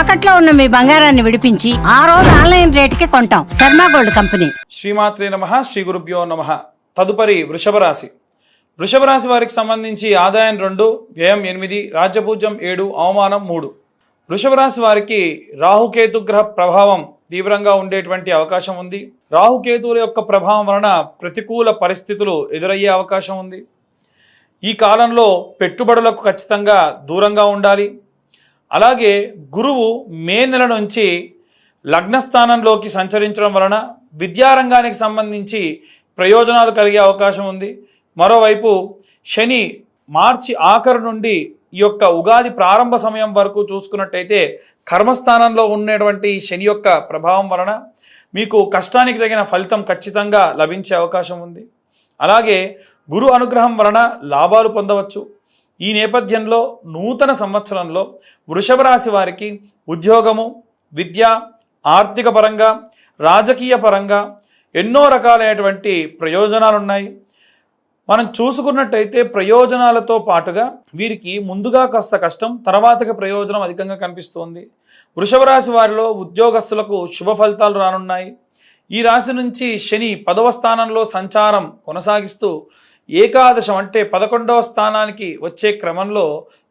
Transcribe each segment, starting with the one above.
తాకట్లో ఉన్న మీ బంగారాన్ని విడిపించి ఆ రోజు ఆన్లైన్ రేటుకి కొంటాం. Sharma gold company. శ్రీమాత్రే నమ శ్రీ గురుభ్యో నమ. తదుపరి వృషభ రాశి. వృషభ రాశి వారికి సంబంధించి ఆదాయం రెండు వ్యయం ఎనిమిది రాజ్యపూజ్యం ఏడు అవమానం మూడు. వృషభ రాశి వారికి రాహుకేతుగ్రహ ప్రభావం తీవ్రంగా ఉండేటువంటి అవకాశం ఉంది. రాహుకేతువుల యొక్క ప్రభావం వలన ప్రతికూల పరిస్థితులు ఎదురయ్యే అవకాశం ఉంది. ఈ కాలంలో పెట్టుబడులకు ఖచ్చితంగా దూరంగా ఉండాలి. అలాగే గురువు మే నెల నుంచి లగ్నస్థానంలోకి సంచరించడం వలన విద్యారంగానికి సంబంధించి ప్రయోజనాలు కలిగే అవకాశం ఉంది. మరోవైపు శని మార్చి ఆఖరు నుండి ఈ యొక్క ఉగాది ప్రారంభ సమయం వరకు చూసుకున్నట్టయితే కర్మస్థానంలో ఉన్నటువంటి శని యొక్క ప్రభావం వలన మీకు కష్టానికి తగిన ఫలితం ఖచ్చితంగా లభించే అవకాశం ఉంది. అలాగే గురు అనుగ్రహం వలన లాభాలు పొందవచ్చు. ఈ నేపథ్యంలో నూతన సంవత్సరంలో వృషభ రాశి వారికి ఉద్యోగము విద్య ఆర్థిక పరంగా రాజకీయ పరంగా ఎన్నో రకాలైనటువంటి ప్రయోజనాలు ఉన్నాయి మనం చూసుకున్నట్టయితే ప్రయోజనాలతో పాటుగా వీరికి ముందుగా కాస్త కష్టం తర్వాతకి ప్రయోజనం అధికంగా కనిపిస్తోంది. వృషభ రాశి వారిలో ఉద్యోగస్తులకు శుభ ఫలితాలు రానున్నాయి. ఈ రాశి నుంచి శని పదవ స్థానంలో సంచారం కొనసాగిస్తూ ఏకాదశం అంటే పదకొండవ స్థానానికి వచ్చే క్రమంలో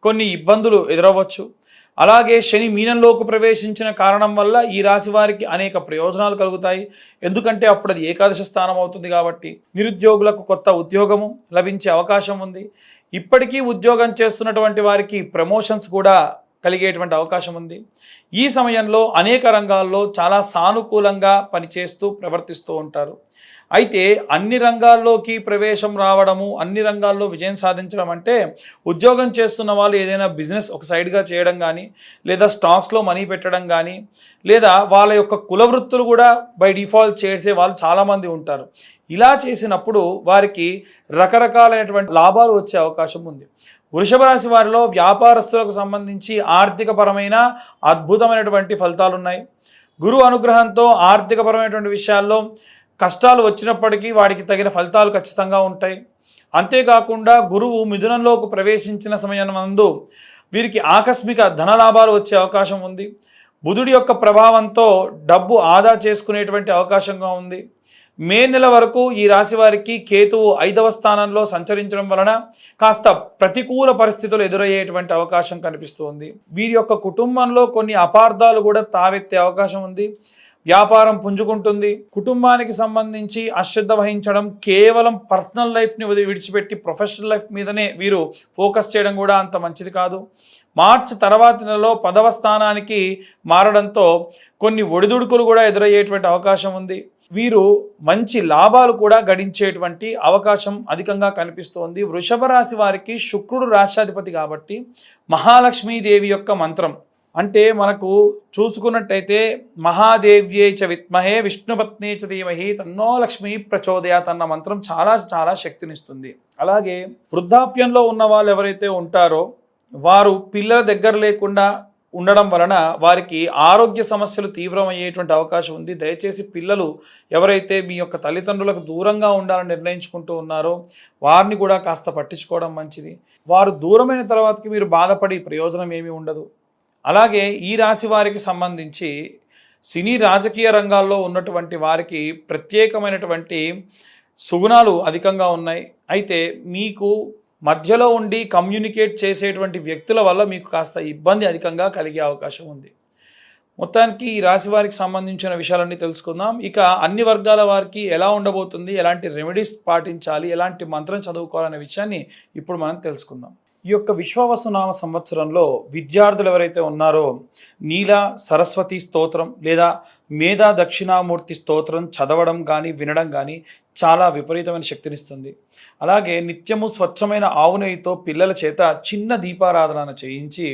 కొన్ని ఇబ్బందులు ఎదురవ్వచ్చు. అలాగే శని మీనంలోకి ప్రవేశించిన కారణం వల్ల ఈ రాశి వారికి అనేక ప్రయోజనాలు కలుగుతాయి. ఎందుకంటే అప్పుడు అది ఏకాదశ స్థానం అవుతుంది కాబట్టి నిరుద్యోగులకు కొత్త ఉద్యోగము లభించే అవకాశం ఉంది. ఇప్పటికీ ఉద్యోగం చేస్తున్నటువంటి వారికి ప్రమోషన్స్ కూడా కలిగేటువంటి అవకాశం ఉంది. ఈ సమయంలో అనేక రంగాల్లో చాలా సానుకూలంగా పనిచేస్తూ ప్రవర్తిస్తూ ఉంటారు. అయితే అన్ని రంగాల్లోకి ప్రవేశం రావడము అన్ని రంగాల్లో విజయం సాధించడం అంటే ఉద్యోగం చేస్తున్న వాళ్ళు ఏదైనా బిజినెస్ ఒక సైడ్గా చేయడం కానీ లేదా స్టాక్స్లో మనీ పెట్టడం కానీ లేదా వాళ్ళ యొక్క కుల వృత్తులు కూడా బై డిఫాల్ట్ చేసే వాళ్ళు చాలామంది ఉంటారు. ఇలా చేసినప్పుడు వారికి రకరకాలైనటువంటి లాభాలు వచ్చే అవకాశం ఉంది. వృషభ రాశి వారిలో వ్యాపారస్తులకు సంబంధించి ఆర్థికపరమైన అద్భుతమైనటువంటి ఫలితాలు ఉన్నాయి గురు అనుగ్రహంతో ఆర్థికపరమైనటువంటి విషయాల్లో కష్టాలు వచ్చినప్పటికీ వాడికి తగిన ఫలితాలు ఖచ్చితంగా ఉంటాయి. అంతేకాకుండా గురువు మిథునంలోకి ప్రవేశించిన సమయం నందు వీరికి ఆకస్మిక ధనలాభాలు వచ్చే అవకాశం ఉంది. బుధుడి యొక్క ప్రభావంతో డబ్బు ఆదా చేసుకునేటువంటి అవకాశంగా ఉంది. మే నెల వరకు ఈ రాశి వారికి కేతువు ఐదవ స్థానంలో సంచరించడం వలన కాస్త ప్రతికూల పరిస్థితులు ఎదురయ్యేటువంటి అవకాశం కనిపిస్తుంది. వీరి యొక్క కుటుంబంలో కొన్ని అపార్థాలు కూడా తావెత్తే అవకాశం ఉంది. వ్యాపారం పుంజుకుంటుంది. కుటుంబానికి సంబంధించి అశ్రద్ధ వహించడం కేవలం పర్సనల్ లైఫ్ని విడిచిపెట్టి ప్రొఫెషనల్ లైఫ్ మీదనే వీరు ఫోకస్ చేయడం కూడా అంత మంచిది కాదు. మార్చ్ తర్వాతి నెలలో పదవ స్థానానికి మారడంతో కొన్ని ఒడిదుడుకులు కూడా ఎదురయ్యేటువంటి అవకాశం ఉంది. వీరు మంచి లాభాలు కూడా గడించేటువంటి అవకాశం అధికంగా కనిపిస్తోంది. వృషభ రాశి వారికి శుక్రుడు రాష్ట్రాధిపతి కాబట్టి మహాలక్ష్మీదేవి యొక్క మంత్రం. అంటే మనకు చూసుకున్నట్టయితే మహాదేవ్యే చ విత్మహే విష్ణుపత్నే చ ధీమహి తన్నో లక్ష్మి ప్రచోదయాత్ అన్న మంత్రం చాలా చాలా శక్తినిస్తుంది. అలాగే వృద్ధాప్యంలో ఉన్న వాళ్ళు ఎవరైతే ఉంటారో వారు పిల్లల దగ్గర లేకుండా ఉండడం వలన వారికి ఆరోగ్య సమస్యలు తీవ్రమయ్యేటువంటి అవకాశం ఉంది. దయచేసి పిల్లలు ఎవరైతే మీ యొక్క తల్లిదండ్రులకు దూరంగా ఉండాలని నిర్ణయించుకుంటూ ఉన్నారో వారిని కూడా కాస్త పట్టించుకోవడం మంచిది. వారు దూరమైన తర్వాతకి మీరు బాధపడి ప్రయోజనం ఏమీ ఉండదు. అలాగే ఈ రాశి వారికి సంబంధించి సినీ రాజకీయ రంగాల్లో ఉన్నటువంటి వారికి ప్రత్యేకమైనటువంటి సుగుణాలు అధికంగా ఉన్నాయి. అయితే మీకు మధ్యలో ఉండి కమ్యూనికేట్ చేసేటువంటి వ్యక్తుల వల్ల మీకు కాస్త ఇబ్బంది అధికంగా కలిగే అవకాశం ఉంది. మొత్తానికి ఈ రాశి వారికి సంబంధించిన విషయాలన్నీ తెలుసుకుందాం. ఇక అన్ని వర్గాల వారికి ఎలా ఉండబోతుంది? ఎలాంటి రెమెడీస్ పాటించాలి? ఎలాంటి మంత్రం చదువుకోవాలనే విషయాన్ని ఇప్పుడు మనం తెలుసుకుందాం. ఈ యొక్క విశ్వవసునామ సంవత్సరంలో విద్యార్థులు ఎవరైతే ఉన్నారో నీల సరస్వతి స్తోత్రం లేదా మేధా దక్షిణామూర్తి స్తోత్రం చదవడం కానీ వినడం కానీ చాలా విపరీతమైన శక్తినిస్తుంది. అలాగే నిత్యము స్వచ్ఛమైన ఆవు నెయ్యితో పిల్లల చేత చిన్న దీపారాధన చేయించి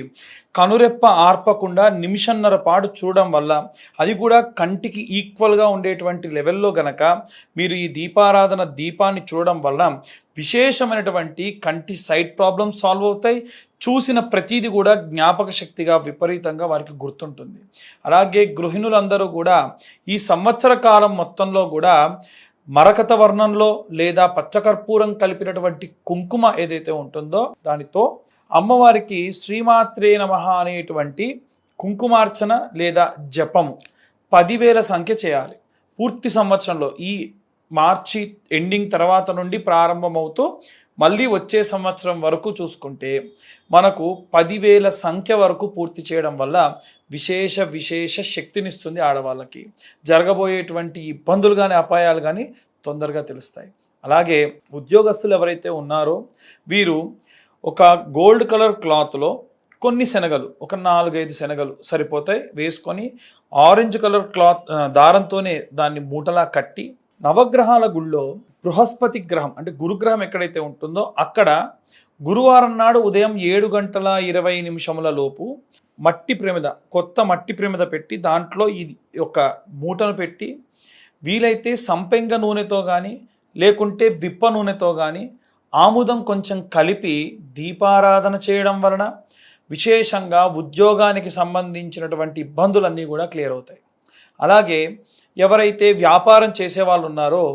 కనురెప్ప ఆర్పకుండా నిమిషన్నర పాటు చూడడం వల్ల అది కూడా కంటికి ఈక్వల్గా ఉండేటువంటి లెవెల్లో గనక మీరు ఈ దీపారాధన దీపాన్ని చూడడం వల్ల విశేషమైనటువంటి కంటి సైట్ ప్రాబ్లమ్స్ సాల్వ్ అవుతాయి చూసిన ప్రతీది కూడా జ్ఞాపక శక్తిగా విపరీతంగా వారికి గుర్తుంటుంది. అలాగే గృహిణులందరూ కూడా ఈ సంవత్సర కాలం మొత్తంలో కూడా మరకత వర్ణంలో లేదా పచ్చకర్పూరం కలిపినటువంటి కుంకుమ ఏదైతే ఉంటుందో దానితో అమ్మవారికి శ్రీమాత్రే నమ అనేటువంటి కుంకుమార్చన లేదా జపము పదివేల సంఖ్య చేయాలి. పూర్తి సంవత్సరంలో ఈ మార్చి ఎండింగ్ తర్వాత నుండి ప్రారంభమవుతూ మళ్ళీ వచ్చే సంవత్సరం వరకు చూసుకుంటే మనకు పదివేల సంఖ్య వరకు పూర్తి చేయడం వల్ల విశేష విశేష శక్తినిస్తుంది ఆడవాళ్ళకి. జరగబోయేటువంటి ఇబ్బందులు కానీ అపాయాలు కానీ తొందరగా తెలుస్తాయి. అలాగే ఉద్యోగస్తులు ఎవరైతే ఉన్నారో వీరు ఒక గోల్డ్ కలర్ క్లాత్లో కొన్ని శనగలు ఒక నాలుగైదు శనగలు సరిపోతాయి. వేసుకొని ఆరెంజ్ కలర్ క్లాత్ దారంతోనే దాన్ని మూటలా కట్టి నవగ్రహాల గుళ్ళో బృహస్పతి గ్రహం అంటే గురుగ్రహం ఎక్కడైతే ఉంటుందో అక్కడ గురువారం నాడు ఉదయం ఏడు గంటల ఇరవై నిమిషముల లోపు మట్టి ప్రమిద కొత్త మట్టి ప్రమిద పెట్టి దాంట్లో ఇది ఒక మూటను పెట్టి వీలైతే సంపెంగ నూనెతో కానీ లేకుంటే విప్ప నూనెతో కానీ ఆముదం కొంచెం కలిపి దీపారాధన చేయడం వలన విశేషంగా ఉద్యోగానికి సంబంధించినటువంటి ఇబ్బందులన్నీ కూడా క్లియర్ అవుతాయి. అలాగే ఎవరైతే వ్యాపారం చేసే వాళ్ళు ఉన్నారో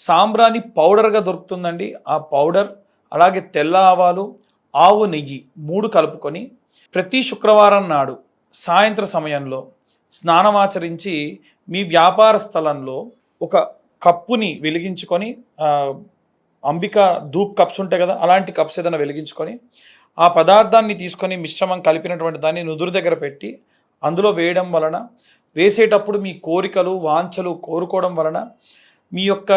సాంబ్రాణి పౌడర్గా దొరుకుతుందండి. ఆ పౌడర్ అలాగే తెల్ల ఆవాలు ఆవు నెయ్యి మూడు కలుపుకొని ప్రతి శుక్రవారం నాడు సాయంత్ర సమయంలో స్నానమాచరించి మీ వ్యాపార స్థలంలో ఒక కప్పుని వెలిగించుకొని అంబిక ధూప్ కప్స్ ఉంటాయి కదా అలాంటి కప్స్ ఏదైనా వెలిగించుకొని ఆ పదార్థాన్ని తీసుకొని మిశ్రమం కలిపినటువంటి దాన్ని నుదురు దగ్గర పెట్టి అందులో వేయడం వలన వేసేటప్పుడు మీ కోరికలు వాంఛలు కోరుకోవడం వలన మీ యొక్క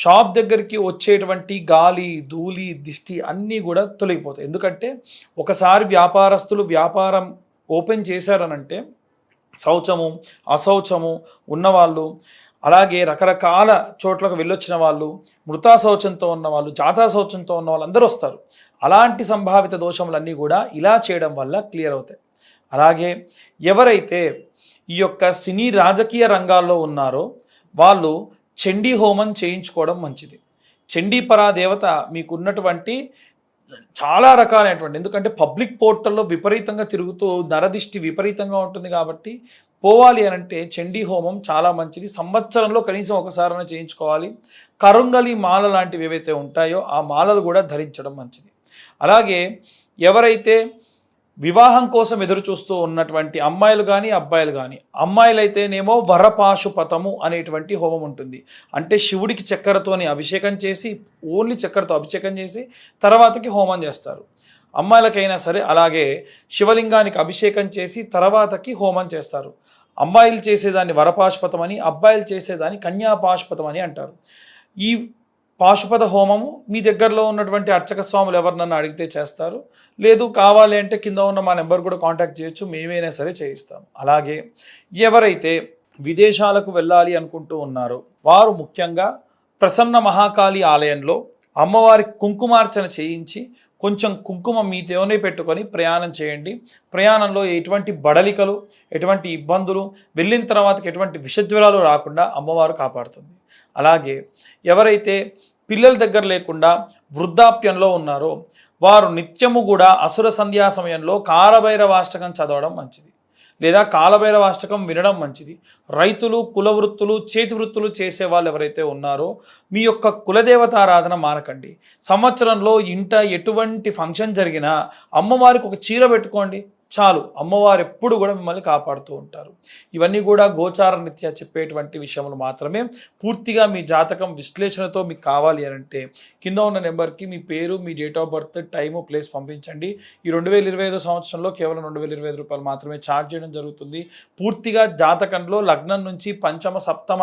షాప్ దగ్గరికి వచ్చేటువంటి గాలి ధూళి దిష్టి అన్నీ కూడా తొలగిపోతాయి. ఎందుకంటే ఒకసారి వ్యాపారస్తులు వ్యాపారం ఓపెన్ చేశారనంటే శౌచము అశౌచము ఉన్నవాళ్ళు అలాగే రకరకాల చోట్లకు వెళ్ళొచ్చిన వాళ్ళు మృతా శౌచంతో ఉన్న వాళ్ళు జాతా శౌచంతో ఉన్న వాళ్ళు అందరూ వస్తారు. అలాంటి సంభావిత దోషములన్నీ కూడా ఇలా చేయడం వల్ల క్లియర్ అవుతాయి. అలాగే ఎవరైతే ఈ యొక్క సినీ రాజకీయ రంగాల్లో ఉన్నారో వాళ్ళు చండీ హోమం చేయించుకోవడం మంచిది. చండీ పరాదేవత మీకున్నటువంటి చాలా రకాలైనటువంటి ఎందుకంటే పబ్లిక్ పోర్టల్లో విపరీతంగా తిరుగుతూ నరదిష్టి విపరీతంగా ఉంటుంది కాబట్టి పోవాలి అని అంటే చండీ హోమం చాలా మంచిది. సంవత్సరంలో కనీసం ఒకసారైనా చేయించుకోవాలి. కరుంగలి మాల లాంటివి ఏవైతే ఉంటాయో ఆ మాలలు కూడా ధరించడం మంచిది. అలాగే ఎవరైతే వివాహం కోసం ఎదురు చూస్తూ ఉన్నటువంటి అమ్మాయిలు కానీ అబ్బాయిలు కానీ అమ్మాయిలైతేనేమో వరపాశుపతము అనేటువంటి హోమం ఉంటుంది. అంటే శివుడికి చక్కెరతోని అభిషేకం చేసి ఓన్లీ చక్కెరతో అభిషేకం చేసి తర్వాతకి హోమం చేస్తారు. అమ్మాయిలకైనా సరే అలాగే శివలింగానికి అభిషేకం చేసి తర్వాతకి హోమం చేస్తారు. అమ్మాయిలు చేసేదాన్ని వరపాశుపతం అని అబ్బాయిలు చేసేదాన్ని కన్యాపాశుపతం అని అంటారు. ఈ పాశుపత హోమము మీ దగ్గరలో ఉన్నటువంటి అర్చక స్వాములు ఎవరినన్నా అడిగితే చేస్తారు. లేదు కావాలి అంటే కింద ఉన్న మా నెంబర్ కూడా కాంటాక్ట్ చేయొచ్చు మేమైనా సరే చేయిస్తాం. అలాగే ఎవరైతే విదేశాలకు వెళ్ళాలి అనుకుంటూ ఉన్నారో వారు ముఖ్యంగా ప్రసన్న మహాకాళి ఆలయంలో అమ్మవారి కుంకుమార్చన చేయించి కొంచెం కుంకుమ మీతోనే పెట్టుకొని ప్రయాణం చేయండి. ప్రయాణంలో ఎటువంటి బడలికలు ఎటువంటి ఇబ్బందులు వెళ్ళిన తర్వాతకి ఎటువంటి విషజ్వరాలు రాకుండా అమ్మవారు కాపాడుతుంది. అలాగే ఎవరైతే పిల్లల దగ్గర లేకుండా వృద్ధాప్యంలో ఉన్నారో వారు నిత్యము కూడా అసుర సంధ్యా సమయంలో కాలభైరవాష్టకం చదవడం మంచిది. లేదా కాలభైరవాష్టకం వినడం మంచిది. రైతులు కులవృత్తులు చేతి వృత్తులు చేసే వాళ్ళు ఎవరైతే ఉన్నారో మీ యొక్క కులదేవతారాధన మానకండి. సంవత్సరంలో ఇంట ఎటువంటి ఫంక్షన్ జరిగినా అమ్మవారికి ఒక చీర పెట్టుకోండి. చాలు అమ్మవారు ఎప్పుడు కూడా మిమ్మల్ని కాపాడుతూ ఉంటారు. ఇవన్నీ కూడా గోచార నిత్య చెప్పేటువంటి విషయములు మాత్రమే. పూర్తిగా మీ జాతకం విశ్లేషణతో మీకు కావాలి అంటే కింద ఉన్న నెంబర్కి మీ పేరు మీ date of birth time place పంపించండి. ఈ రెండు వేల ఇరవై ఐదో సంవత్సరంలో కేవలం రెండు వేల ఇరవై ఐదు రూపాయలు మాత్రమే ఛార్జ్ చేయడం జరుగుతుంది. పూర్తిగా జాతకంలో లగ్నం నుంచి పంచమ సప్తమ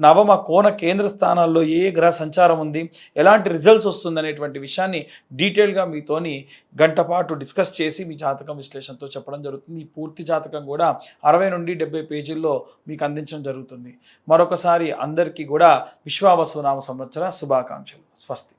నవమ కోణ కేంద్ర స్థానాల్లో ఏ గ్రహ సంచారం ఉంది ఎలాంటి రిజల్ట్స్ వస్తుంది అనేటువంటి విషయాన్ని డీటెయిల్గా మీతోని గంటపాటు డిస్కస్ చేసి మీ జాతకం విశ్లేషణతో చెప్పడం జరుగుతుంది. ఈ పూర్తి జాతకం కూడా అరవై నుండి డెబ్బై పేజీల్లో మీకు అందించడం జరుగుతుంది. మరొకసారి అందరికీ కూడా విశ్వావసునామ సంవత్సర శుభాకాంక్షలు. స్వస్తి.